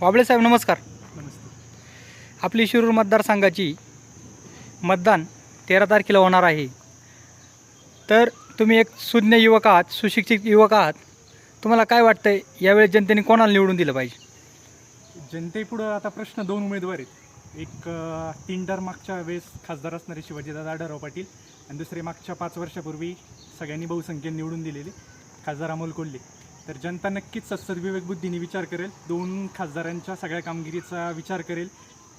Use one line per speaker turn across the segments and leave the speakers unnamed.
वाबळे साहेब नमस्कार. आपली शिरूर मतदारसंघाची मतदान तेरा तारखेला होणार आहे. तर तुम्ही एक सुज्ञ युवक आहात सुशिक्षित युवक आहात. तुम्हाला काय वाटतंय? यावेळेस जनतेने कोणाला निवडून दिलं पाहिजे?
जनतेपुढं आता प्रश्न दोन उमेदवार आहेत. एक तीन टर्म मागच्या वेळेस खासदार असणारे शिवाजीदादा आढळराव पाटील आणि दुसरे मागच्या पाच वर्षापूर्वी सगळ्यांनी बहुसंख्येने निवडून दिलेले खासदार अमोल कोल्हे. तर जनता नक्कीच सत्सदविवेक बुद्धीने विचार करेल. दोन खासदारांच्या सगळ्या कामगिरीचा विचार करेल.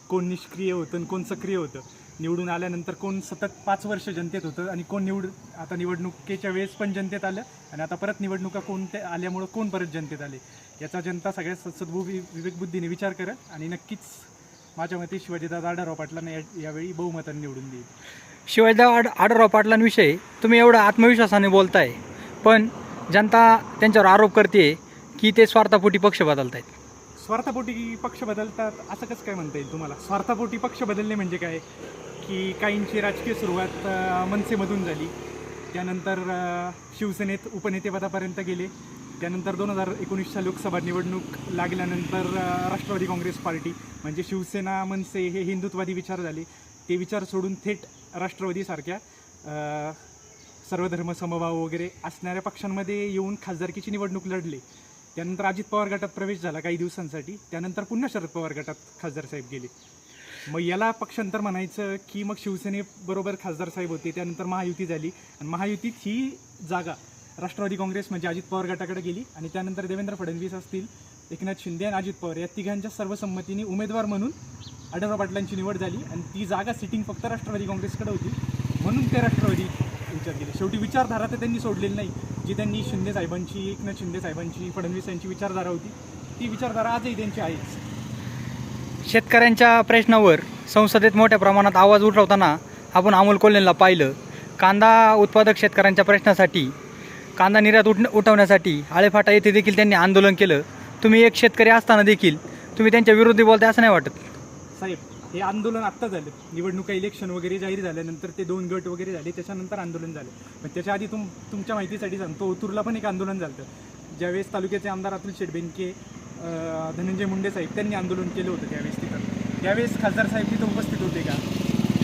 कोण निष्क्रिय होतं आणि कोण सक्रिय होतं? निवडून आल्यानंतर कोण सतत पाच वर्ष जनतेत होतं आणि कोण निवड आता निवडणुकीच्या वेळेस पण जनतेत आलं आणि आता परत निवडणुका कोणत्या आल्यामुळं कोण परत जनतेत आले? याचा जनता सगळ्या सद्सद्भू विवेकबुद्धीने विचार करेल आणि नक्कीच माझ्या मते शिवाजीदादा आढळराव पाटलांना या यावेळी बहुमताने निवडून देईल.
शिवाजीदा आड आढळराव पाटलांविषयी तुम्ही एवढा आत्मविश्वासाने बोलताय पण जनता त्यांच्यावर आरोप करते की ते स्वार्थापोटी पक्ष बदलत आहेत
स्वार्थापोटी पक्ष बदलतात असं कसं काय म्हणता येईल तुम्हाला? स्वार्थापोटी पक्ष बदलणे म्हणजे काय? की काहींची राजकीय सुरुवात मनसेमधून झाली. त्यानंतर शिवसेनेत उपनेतेपदापर्यंत गेले. त्यानंतर दोन हजार एकोणीसच्या लोकसभा निवडणूक लागल्यानंतर राष्ट्रवादी काँग्रेस पार्टी म्हणजे शिवसेना मनसे हे हिंदुत्वादी विचार झाले. ते विचार सोडून थेट राष्ट्रवादीसारख्या सर्वधर्म समभाव वगैरे असणाऱ्या पक्षांमध्ये येऊन खासदारकीची निवडणूक लढले. त्यानंतर अजित पवार गटात प्रवेश झाला काही दिवसांसाठी. त्यानंतर पुन्हा शरद पवार गटात खासदार साहेब गेले. मग याला पक्षांतर म्हणायचं की मग शिवसेनेबरोबर खासदार साहेब होते त्यानंतर महायुती झाली. आणि महायुतीत ही जागा राष्ट्रवादी काँग्रेस म्हणजे अजित पवार गटाकडे गेली आणि त्यानंतर देवेंद्र फडणवीस असतील एकनाथ शिंदे आणि अजित पवार या तिघांच्या सर्वसंमतीने उमेदवार म्हणून आढळराव पाटलांची निवड झाली. आणि ती जागा सिटिंग फक्त राष्ट्रवादी काँग्रेसकडे होती. म्हणून ते राष्ट्रवादी विचार केले. शेवटी विचारधारा तर त्यांनी सोडलेली नाही. जी त्यांनी शिंदे साहेबांची एकनाथ शिंदे साहेबांची फडणवीस यांची विचारधारा होती ती विचारधारा आजही त्यांची आहेच
शेतकऱ्यांच्या प्रश्नावर संसदेत मोठ्या प्रमाणात आवाज उठवताना आपण अमोल कोल्हेंना पाहिलं. कांदा उत्पादक शेतकऱ्यांच्या प्रश्नासाठी कांदा निर्यात उठ उठवण्यासाठी आळेफाटा येथे देखील त्यांनी आंदोलन केलं. तुम्ही एक शेतकरी असताना देखील तुम्ही त्यांच्या विरोधी बोलताय असं नाही वाटत?
साहेब हे आंदोलन आत्ता झालं. निवडणुका इलेक्शन वगैरे जाहीर झाल्यानंतर ते दोन गट वगैरे झाले त्याच्यानंतर आंदोलन झालं. पण त्याच्या आधी तुम तुमच्या माहितीसाठी सांगतो ओतूरला पण एक आंदोलन झालं ज्यावेळेस तालुक्याचे आमदार अतुल शेटबेनके धनंजय मुंडे साहेब त्यांनी आंदोलन केलं होतं त्यावेळेस तिथं. त्यावेळेस खासदार साहेब तिथं उपस्थित होते का?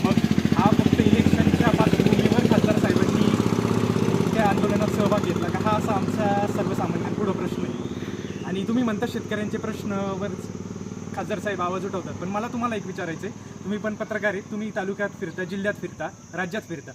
मग हा फक्त इलेक्शनच्या पार्श्वभूमीवर खासदार साहेबांनी त्या आंदोलनात सहभाग घेतला का? हा असा आमचा सर्वसामान्यांपुढं प्रश्न आहे. आणि तुम्ही म्हणता शेतकऱ्यांचे प्रश्नवर खासदार साहेब आवाज उठवतात. पण मला तुम्हाला एक विचारायचं आहे तुम्ही पण पत्रकार आहेत. तुम्ही तालुक्यात फिरता जिल्ह्यात फिरता राज्यात फिरता.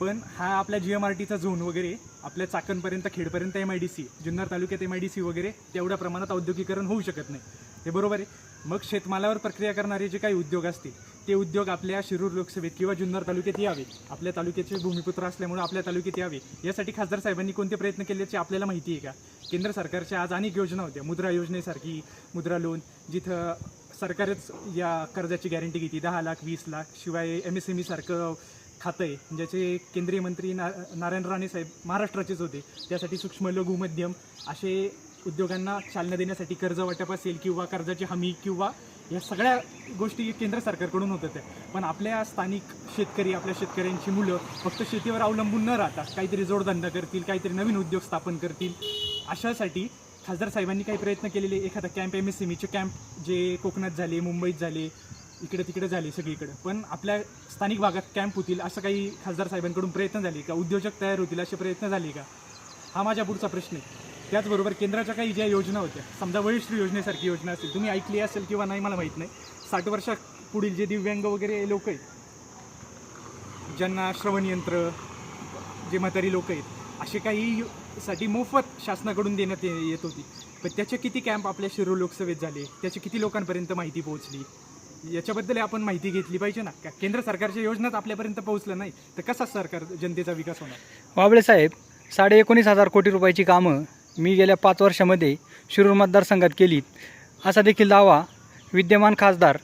पण हा आपल्या जी एम आर टीचा झोन वगैरे आपल्या चाकणपर्यंत खेडपर्यंत M I D C Junnar तालुक्यात एम आय डी सी वगैरे तेवढ्या प्रमाणात औद्योगिकरण होऊ शकत नाही. हे बरोबर आहे. मग शेतमालावर प्रक्रिया करणारे जे काही उद्योग असतील ते उद्योग आपल्या शिरूर लोकसभेत किंवा जुन्नर तालुक्यात यावे. आपल्या तालुक्याचे भूमिपुत्र असल्यामुळे आपल्या तालुक्यात यावे. यासाठी खासदार साहेबांनी कोणते प्रयत्न केल्याचे आपल्याला माहिती आहे का? केंद्र सरकारच्या आज अनेक योजना होत्या. मुद्रा योजनेसारखी मुद्रा लोन जिथं सरकारच या कर्जाची गॅरंटी घेते. दहा लाख वीस लाख शिवाय एम एस एम ईसारखं खातं आहे. ज्याचे केंद्रीय मंत्री ना नारायण राणे साहेब महाराष्ट्राचेच होते. त्यासाठी सूक्ष्म लघु मध्यम असे उद्योगांना चालना देण्यासाठी कर्ज वाटप असेल किंवा कर्जाची हमी किंवा या सगळ्या गोष्टी केंद्र सरकारकडून होत होत्या पण आपल्या स्थानिक शेतकरी आपल्या शेतकऱ्यांची मुलं फक्त शेतीवर अवलंबून न राहता काहीतरी जोडधंदा करतील काहीतरी नवीन उद्योग स्थापन करतील. अशासाठी खासदार साहेबांनी काही प्रयत्न केलेले. एखादा कॅम्प एम एस एम ईचे कॅम्प जे कोकणात झाले मुंबईत झाले इकडे तिकडे झाले सगळीकडे. पण आपल्या स्थानिक भागात कॅम्प होतील असं काही खासदार साहेबांकडून प्रयत्न झाले का? उद्योजक तयार होतील असे प्रयत्न झाले का? हा माझ्या पुढचा प्रश्न आहे. त्याचबरोबर केंद्राच्या काही ज्या योजना होत्या समजा वळीश्री योजनेसारखी योजना असेल तुम्ही ऐकली असेल किंवा नाही मला माहीत नाही साठ वर्षा पुढील जे दिव्यांग वगैरे लोक आहेत ज्यांना श्रवणयंत्र जे म्हातारी लोक आहेत असे काही साठी मोफत शासनाकडून देण्यात ये- येत होती. पण त्याचे किती कॅम्प आपल्या शिरूर लोकसभेत झाले त्याची किती लोकांपर्यंत माहिती पोहोचली याच्याबद्दल आपण माहिती घेतली पाहिजे ना? का केंद्र सरकारच्या योजनाच आपल्यापर्यंत पोहोचलं नाही तर कसा सरकार जनतेचा विकास होणार?
बाबळे साहेब साडे एकोणीस हजार कोटी रुपयाची कामं मी गेल्या पाच वर्षामध्ये शिरूर मतदारसंघात केलीत. असा देखील दावा विद्यमान खासदार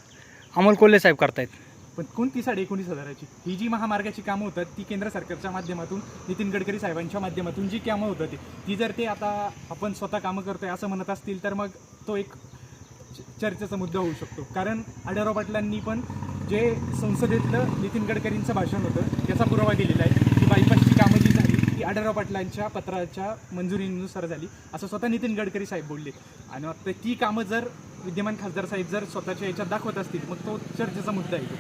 अमोल कोल्हे साहेब करतायत.
पण कोणती साडे एकोणीस हजाराची? ही जी महामार्गाची कामं होतात ती केंद्र सरकारच्या माध्यमातून नितीन गडकरी साहेबांच्या माध्यमातून जी कामं होतात ती ती जर ते आता आपण स्वतः कामं करतोय असं म्हणत असतील तर मग तो एक च- चर्चेचा मुद्दा होऊ शकतो. कारण आढळराव पाटलांनी पण जे संसदेतलं नितीन गडकरींचं भाषण होतं त्याचा पुरावा दिलेला आहे की बायपासची कामं जी झाली ती आढळराव पाटलांच्या पत्राच्या मंजुरीनुसार झाली. असं स्वतः नितीन गडकरी साहेब बोलले. आणि आता ती कामं जर विद्यमान खासदार साहेब जर स्वतःच्या याच्यात दाखवत असतील मग तो चर्चेचा मुद्दा आहे तो.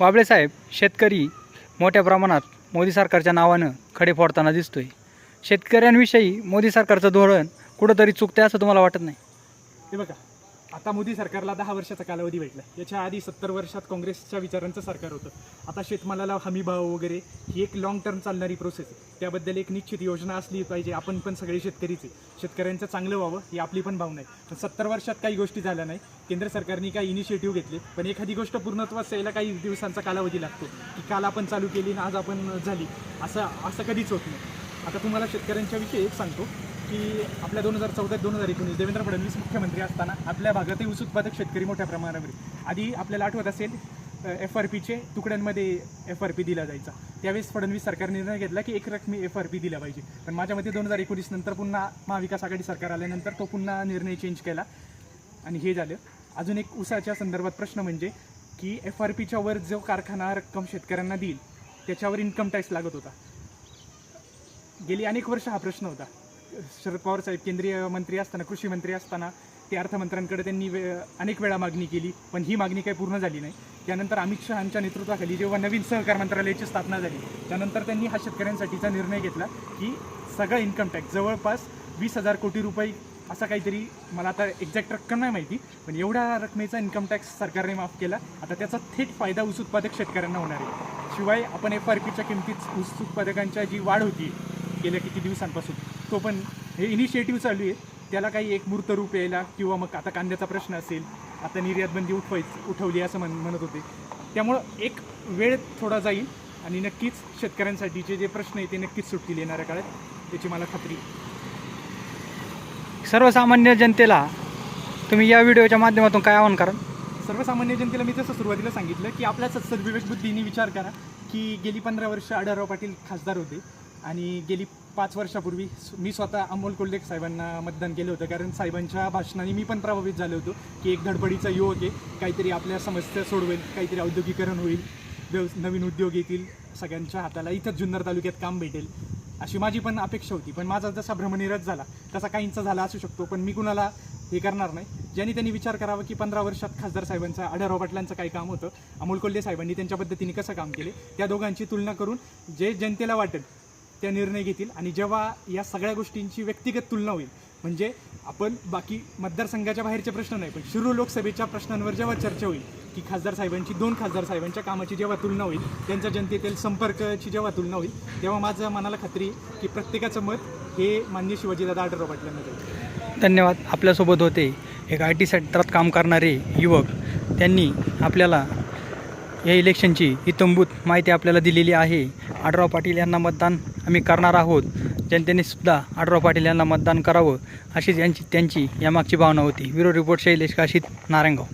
वाबळे साहेब शेतकरी मोठ्या प्रमाणात मोदी सरकारच्या नावानं खडे फोडताना दिसतोय. शेतकऱ्यांविषयी मोदी सरकारचं धोरण कुठंतरी चुकतंय असं तुम्हाला वाटत नाही?
हे बघा आता मोदी सरकारला दहा वर्षाचा कालावधी भेटला याच्या आधी सत्तर वर्षात काँग्रेसच्या विचारांचं सरकार होतं. आता शेतमालाला हमी भाव वगैरे ही एक लाँग टर्म चालणारी प्रोसेस आहे. त्याबद्दल एक निश्चित योजना असली पाहिजे. आपण पण सगळे शेतकरीच आहे. शेतकऱ्यांचं चांगलं व्हावं ही आपली पण भावना आहे. पण सत्तर वर्षात काही गोष्टी झाल्या नाही. केंद्र सरकारने काही इनिशिएटिव्ह घेतले. पण एखादी गोष्ट पूर्णत्वास यायला काही दिवसांचा कालावधी लागतो. की काल आपण चालू केली आणि आज आपण झाली. असं असं कधीच होत नाही. आता तुम्हाला शेतकऱ्यांच्या विषयी एक सांगतो. की आपल्या दोन हजार चौदा दोन हजार एकोणीस देवेंद्र फडणवीस मुख्यमंत्री असताना आपल्या भागातही ऊस उत्पादक शेतकरी मोठ्या प्रमाणावर. आधी आपल्याला आठवत असेल एफ आर पीचे तुकड्यांमध्ये एफ आर पी दिला जायचा. त्यावेळेस फडणवीस सरकारने निर्णय घेतला की एक रकमी एफ आर पी दिला पाहिजे. पण माझ्या मते दोन हजार एकोणीस नंतर पुन्हा महाविकास आघाडी सरकार आल्यानंतर तो पुन्हा निर्णय चेंज केला. आणि हे झालं. अजून एक ऊसाच्या संदर्भात प्रश्न म्हणजे की एफ आर पीच्या वर जो कारखाना रक्कम शेतकऱ्यांना देईल त्याच्यावर इन्कम टॅक्स लागत होता. गेली अनेक वर्ष हा प्रश्न होता. शरद पवार साहेब केंद्रीय मंत्री असताना कृषी मंत्री असताना ते अर्थमंत्र्यांकडे त्यांनी वे अनेक वेळा मागणी केली पण ही मागणी काही पूर्ण झाली नाही. त्यानंतर अमित शहांच्या नेतृत्वाखाली जेव्हा नवीन सहकार मंत्रालयाची स्थापना झाली त्यानंतर त्यांनी हा शेतकऱ्यांसाठीचा निर्णय घेतला की सगळा इन्कम टॅक्स जवळपास वीस हजार कोटी रुपये असा काहीतरी मला आता एक्झॅक्ट रक्कम नाही माहिती पण एवढ्या रकमेचा इन्कम टॅक्स सरकारने माफ केला. आता त्याचा थेट फायदा ऊस उत्पादक शेतकऱ्यांना होणार आहे. शिवाय आपण एफ आर पीच्या किमतीत ऊस उत्पादकांच्या जी वाढ होती गेल्या किती दिवसांपासून तो पण हे इनिशिएटिव्ह चालू आहे. त्याला काही एक मूर्त रूप यायला किंवा मग आता कांद्याचा प्रश्न असेल आता निर्यात बंदी उठवाय उठवली असं म्हण म्हणत होते. त्यामुळं एक वेळ थोडा जाईल आणि नक्कीच शेतकऱ्यांसाठीचे जे प्रश्न आहे ते नक्कीच सुटतील येणाऱ्या काळात. त्याची मला खात्री आहे.
सर्वसामान्य जनतेला तुम्ही या व्हिडिओच्या माध्यमातून काय आवाहन कराल?
सर्वसामान्य जनतेला मी तसं सुरुवातीला सांगितलं की आपल्या सद्विवेक बुद्धीने विचार करा की गेली पंधरा वर्ष आढळराव पाटील खासदार होते आणि गेली पाच वर्षापूर्वी मी स्वतः अमोल कोल्हे साहेबांना मतदान केलं होतं. कारण साहेबांच्या भाषणाने मी पण प्रभावित झालो होतो की एक धडपडीचा युवक आहे. काहीतरी आपल्या समस्या सोडवेल काहीतरी औद्योगिकरण होईल व्यव नवीन उद्योग येतील सगळ्यांच्या हाताला इथंच जुन्नर तालुक्यात काम भेटेल अशी माझी पण अपेक्षा होती. पण माझा जसा भ्रमनिरज झाला तसा काहींचा झाला असू शकतो. पण मी कुणाला हे करणार नाही. ज्यांनी त्यांनी विचार करावा की पंधरा वर्षात खासदार साहेबांचं आढळराव पाटलांचं काय काम होतं अमोल कोल्हे साहेबांनी त्यांच्या पद्धतीने कसं काम केले त्या दोघांची तुलना करून जे जनतेला वाटेल त्या निर्णय घेतील आणि जेव्हा या सगळ्या गोष्टींची व्यक्तिगत तुलना होईल म्हणजे आपण बाकी मतदारसंघाच्या बाहेरचे प्रश्न नाही पण शिरू लोकसभेच्या प्रश्नांवर जेव्हा चर्चा होईल की खासदार साहेबांची दोन खासदार साहेबांच्या कामाची जेव्हा तुलना होईल त्यांच्या जनतेतील संपर्काची जेव्हा तुलना होईल तेव्हा माझं मनाला खात्री की प्रत्येकाचं मत हे मान्य शिवाजीदादा आढळराव पाटलांना जाईल.
धन्यवाद. आपल्यासोबत होते एक आय टी सेक्टरात काम करणारे युवक. त्यांनी आपल्याला या इलेक्शनची ही तंबूत माहिती आपल्याला दिलेली आहे. आढराव पाटील यांना मतदान आम्ही करणार आहोत. जनतेने सुद्धा आढराव पाटील यांना मतदान करावं अशीच यांची त्यांची यामागची भावना होती. Bureau report Shailesh Kashit Narayangaon.